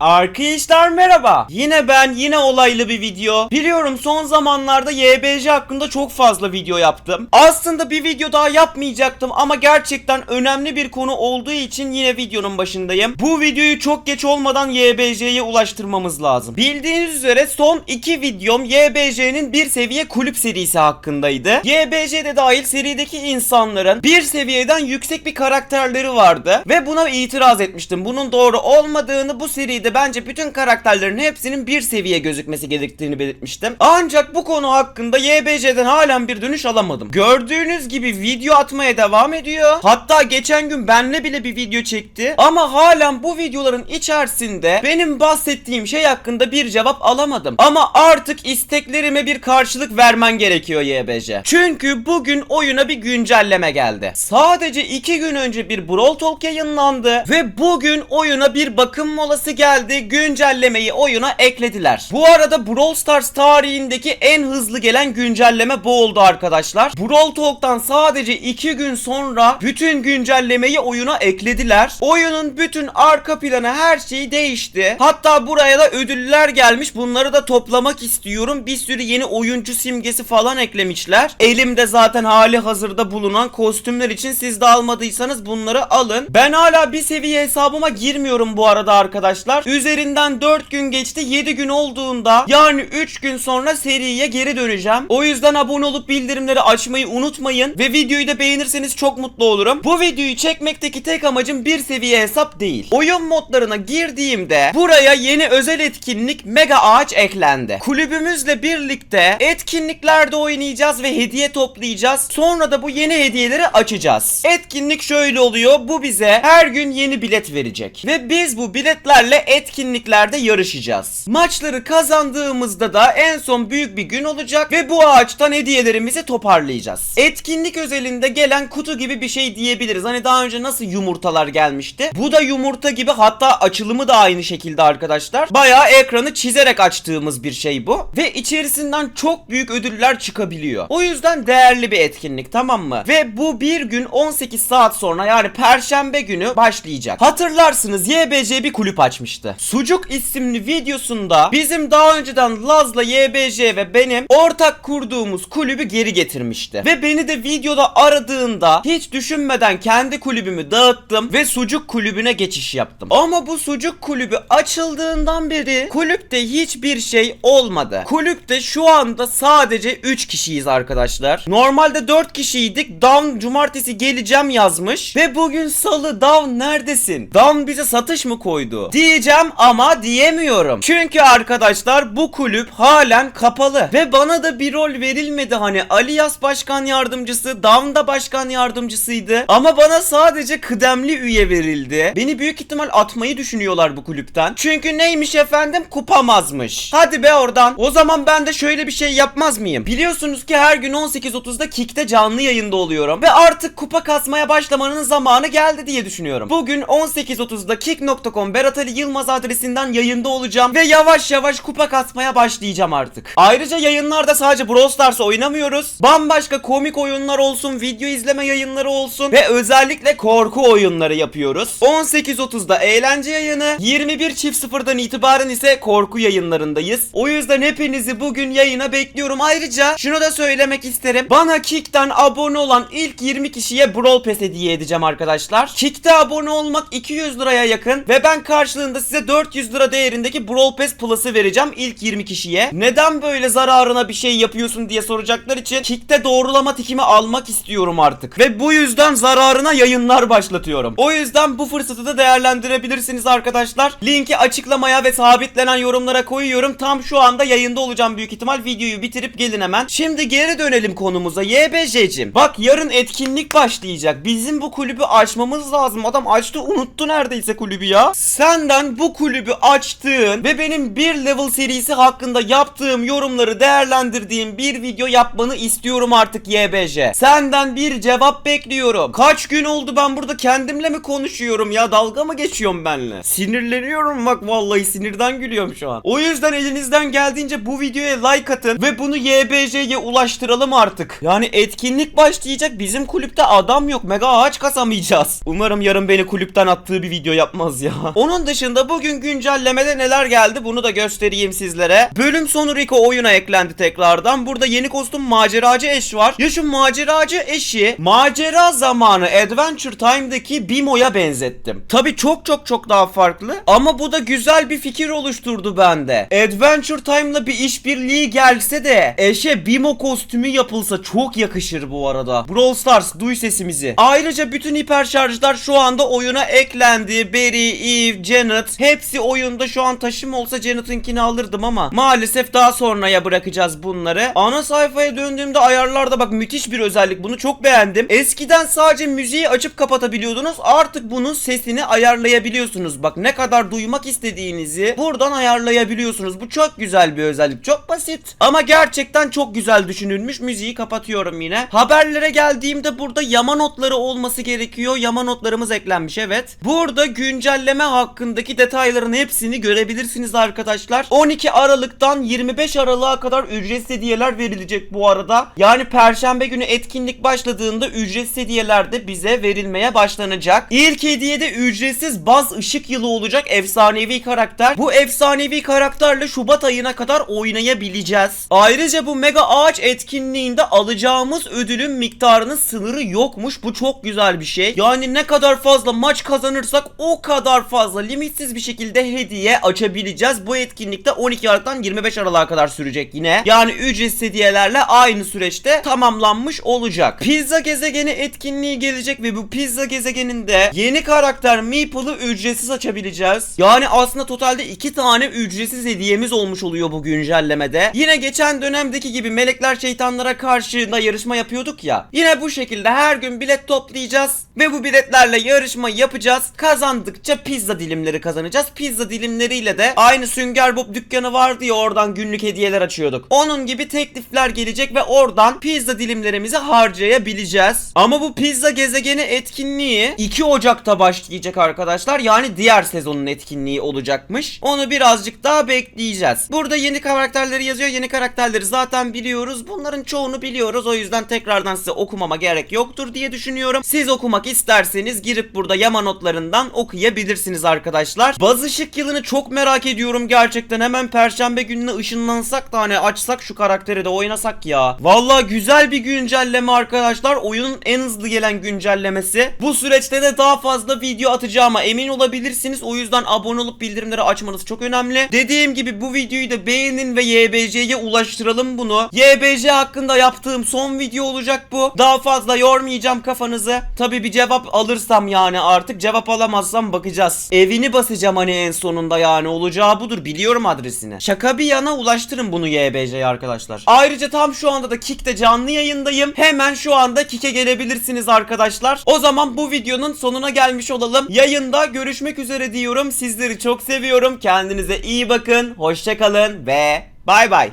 Arkadaşlar merhaba. Yine ben yine olaylı bir video. Biliyorum son zamanlarda YBJ hakkında çok fazla video yaptım. Aslında bir video daha yapmayacaktım ama gerçekten önemli bir konu olduğu için yine videonun başındayım. Bu videoyu çok geç olmadan YBJ'ye ulaştırmamız lazım. Bildiğiniz üzere son iki videom YBJ'nin bir seviye kulüp serisi hakkındaydı. YBJ'de dahil serideki insanların bir seviyeden yüksek bir karakterleri vardı ve buna itiraz etmiştim. Bunun doğru olmadığını bu seride bence bütün karakterlerin hepsinin bir seviye gözükmesi gerektiğini belirtmiştim. Ancak bu konu hakkında YBJ'den halen bir dönüş alamadım. Gördüğünüz gibi video atmaya devam ediyor. Hatta geçen gün benle bile bir video çekti. Ama halen bu videoların içerisinde benim bahsettiğim şey hakkında bir cevap alamadım. Ama artık isteklerime bir karşılık vermen gerekiyor YBJ. Çünkü bugün oyuna bir güncelleme geldi. Sadece iki gün önce bir Brawl Talk yayınlandı ve bugün oyuna bir bakım molası geldi. Güncellemeyi oyuna eklediler. Bu arada Brawl Stars tarihindeki en hızlı gelen güncelleme bu oldu arkadaşlar. Brawl Talk'tan sadece iki gün sonra bütün güncellemeyi oyuna eklediler. Oyunun bütün arka planı her şeyi değişti. Hatta buraya da ödüller gelmiş. Bunları da toplamak istiyorum. Bir sürü yeni oyuncu simgesi falan eklemişler. Elimde zaten hali hazırda bulunan kostümler için siz de almadıysanız bunları alın. Ben hala bir seviye hesabıma girmiyorum bu arada arkadaşlar. Üzerinden 4 gün geçti. 7 gün olduğunda yani 3 gün sonra seriye geri döneceğim. O yüzden abone olup bildirimleri açmayı unutmayın ve videoyu da beğenirseniz çok mutlu olurum. Bu videoyu çekmekteki tek amacım bir seviye hesap değil. Oyun modlarına girdiğimde buraya yeni özel etkinlik Mega Ağaç eklendi. Kulübümüzle birlikte etkinliklerde oynayacağız ve hediye toplayacağız. Sonra da bu yeni hediyeleri açacağız. Etkinlik şöyle oluyor. Bu bize her gün yeni bilet verecek. Ve biz bu biletlerle etkinliklerde yarışacağız. Maçları kazandığımızda da en son büyük bir gün olacak ve bu ağaçtan hediyelerimizi toparlayacağız. Etkinlik özelinde gelen kutu gibi bir şey diyebiliriz. Hani daha önce nasıl yumurtalar gelmişti? Bu da yumurta gibi hatta açılımı da aynı şekilde arkadaşlar. Bayağı ekranı çizerek açtığımız bir şey bu. Ve içerisinden çok büyük ödüller çıkabiliyor. O yüzden değerli bir etkinlik tamam mı? Ve bu bir gün 18 saat sonra yani perşembe günü başlayacak. Hatırlarsınız YBC bir kulüp açmıştı. Sucuk isimli videosunda bizim daha önceden Laz'la YBC ve benim ortak kurduğumuz kulübü geri getirmişti. Ve beni de videoda aradığında hiç düşünmeden kendi kulübümü dağıttım ve sucuk kulübüne geçiş yaptım. Ama bu sucuk kulübü açıldığından beri kulüpte hiçbir şey olmadı. Kulüpte şu anda sadece 3 kişiyiz arkadaşlar. Normalde 4 kişiydik. Down cumartesi geleceğim yazmış. Ve bugün salı Down neredesin? Down bize satış mı koydu? Diyeceğim ama diyemiyorum. Çünkü arkadaşlar bu kulüp halen kapalı. Ve bana da bir rol verilmedi hani Alias başkan yardımcısı, Down da başkan yardımcısıydı. Ama bana sadece kıdemli üye verildi. Beni büyük ihtimal atmayı düşünüyorlar bu kulüpten. Çünkü neymiş efendim kupamazmış. Hadi be oradan. O zaman ben de şöyle bir şey yapmaz mıyım? Biliyorsunuz ki her gün 18.30'da Kick'te canlı yayında oluyorum. Ve artık kupa kasmaya başlamanın zamanı geldi diye düşünüyorum. Bugün 18.30'da kick.com Berat Ali Yılmaz adresinden yayında olacağım. Ve yavaş yavaş kupa kasmaya başlayacağım artık. Ayrıca yayınlarda sadece Brawl Stars oynamıyoruz. Bambaşka komik oyunlar olsun, video izleme yayınları olsun ve özellikle korku oyunları yapıyoruz. 18.30'da eğlence yayını, 21 çift sıfırdan itibaren ise korku yayınlarındayız. O yüzden hepinizi bugün yayına bekliyorum. Ayrıca şunu da söylemek isterim. Bana Kick'ten abone olan ilk 20 kişiye Brawl Pass hediye edeceğim arkadaşlar. Kick'te abone olmak 200 liraya yakın ve ben karşılığında size 400 lira değerindeki Brawl Pass Plus'ı vereceğim ilk 20 kişiye. Neden böyle zararına bir şey yapıyorsun diye soracaklar için Kick'te doğrulama tikimi almak istiyorum artık. Ve bu yüzden zararına yayınlar başlatıyorum. O yüzden bu fırsatı da değerlendirebilirsiniz arkadaşlar. Linki açıklamaya ve sabitlenen yorumlara koyuyorum. Tam şu anda yayında olacağım büyük ihtimal. Videoyu bitirip gelin hemen. Şimdi geri dönelim konumuza. YBJ'cim. Bak yarın etkinlik başlayacak. Bizim bu kulübü açmamız lazım. Adam açtı unuttu neredeyse kulübü ya. Senden bu kulübü açtığın ve benim bir level serisi hakkında yaptığım yorumları değerlendirdiğim bir video yapmanı istiyorum artık YBJ. Senden bir cevap bekliyorum. Kaç gün oldu ben burada kendimle mi konuşuyorum ya? Dalga mı geçiyorum benle? Sinirleniyorum bak vallahi sinirden gülüyorum şu an. O yüzden elinizden geldiğince bu videoya like atın ve bunu YBJ'ye ulaştıralım artık. Yani etkinlik başlayacak. Bizim kulüpte adam yok. Mega ağaç kasamayacağız. Umarım yarın beni kulüpten attığı bir video yapmaz ya. Onun dışında bugün güncellemede neler geldi bunu da göstereyim sizlere. Bölüm sonu Rico oyuna eklendi tekrardan. Burada yeni kostüm maceracı eş var. Ya şu maceracı eşi macera zamanı Adventure Time'daki Bimo'ya benzettim. Tabi çok çok çok daha farklı ama bu da güzel bir fikir oluşturdu bende. Adventure Time'la bir işbirliği gelse de eşe Bimo kostümü yapılsa çok yakışır bu arada. Brawl Stars duy sesimizi. Ayrıca bütün hiper şarjlar şu anda oyuna eklendi. Barry, Eve, Janet hepsi oyunda şu an taşım olsa Janet'ınkini alırdım ama maalesef daha sonraya bırakacağız bunları. Ana sayfaya döndüğümde ayarlarda bak müthiş bir özellik. Bunu çok beğendim. Eskiden sadece müziği açıp kapatabiliyordunuz. Artık bunun sesini ayarlayabiliyorsunuz. Bak ne kadar duymak istediğinizi buradan ayarlayabiliyorsunuz. Bu çok güzel bir özellik. Çok basit. Ama gerçekten çok güzel düşünülmüş. Müziği kapatıyorum yine. Haberlere geldiğimde burada yama notları olması gerekiyor. Yama notlarımız eklenmiş evet. Burada güncelleme hakkındaki detayların hepsini görebilirsiniz arkadaşlar. 12 Aralık'tan 25 Aralık'a kadar ücretsiz hediyeler verilecek bu arada. Yani perşembe günü etkinlik başladığında ücretsiz hediyeler de bize verilmeye başlanacak. İlk hediyede ücretsiz baz ışık yılı olacak efsanevi karakter. Bu efsanevi karakterle Şubat ayına kadar oynayabileceğiz. Ayrıca bu mega ağaç etkinliğinde alacağımız ödülün miktarının sınırı yokmuş. Bu çok güzel bir şey. Yani ne kadar fazla maç kazanırsak o kadar fazla limitsiz bir şekilde hediye açabileceğiz. Bu etkinlikte 12 Aralık'tan 25 Aralık'a kadar sürecek yine. Yani ücretsiz hediyelerle aynı süreçte tamamlanmış olacak. Pizza gezegeni etkinliği gelecek ve bu pizza gezegeninde yeni karakter Meeple'ı ücretsiz açabileceğiz. Yani aslında totalde iki tane ücretsiz hediyemiz olmuş oluyor bu güncellemede. Yine geçen dönemdeki gibi melekler şeytanlara karşı da yarışma yapıyorduk ya. Yine bu şekilde her gün bilet toplayacağız ve bu biletlerle yarışma yapacağız. Kazandıkça pizza dilimleri kazanacağız. Pizza dilimleriyle de aynı Sünger Bob dükkanı vardı ya oradan günlük hediyeler açıyorduk. Onun gibi teklifler gelecek ve oradan pizza dilimlerimizi harcayabileceğiz. Ama bu pizza gezegeni etkinliği 2 Ocak'ta başlayacak arkadaşlar. Yani diğer sezonun etkinliği olacakmış. Onu birazcık daha bekleyeceğiz. Burada yeni karakterleri yazıyor. Yeni karakterleri zaten biliyoruz. Bunların çoğunu biliyoruz. O yüzden tekrardan size okumama gerek yoktur diye düşünüyorum. Siz okumak isterseniz girip burada yama notlarından okuyabilirsiniz arkadaşlar. Baz ışık yılını çok merak ediyorum gerçekten. Hemen perşembe gününe ışınlansak da hani açsak şu karakteri de oynasak ya. Vallahi güzel bir güncelleme arkadaşlar. Oyunun en hızlı gelen güncellemesi. Bu süreçte de daha fazla video atacağıma emin olabilirsiniz. O yüzden abone olup bildirimleri açmanız çok önemli. Dediğim gibi bu videoyu da beğenin ve YBC'ye ulaştıralım bunu. YBC hakkında yaptığım son video olacak bu. Daha fazla yormayacağım kafanızı. Tabi bir cevap alırsam yani artık cevap alamazsam bakacağız. Evini basacağım hani en sonunda yani olacağı budur biliyorum adresini. Şaka bir yana ulaştırın bunu YBC'ye arkadaşlar. Ayrıca tam şu anda da Kik'te canlı yayındayım. Hemen şu anda Kik'e gelebilirsiniz arkadaşlar. O zaman bu videonun sonuna gelmiş olalım. Yayında görüşmek üzere diyorum. Sizleri çok seviyorum. Kendinize iyi bakın. Hoşçakalın ve bay bay.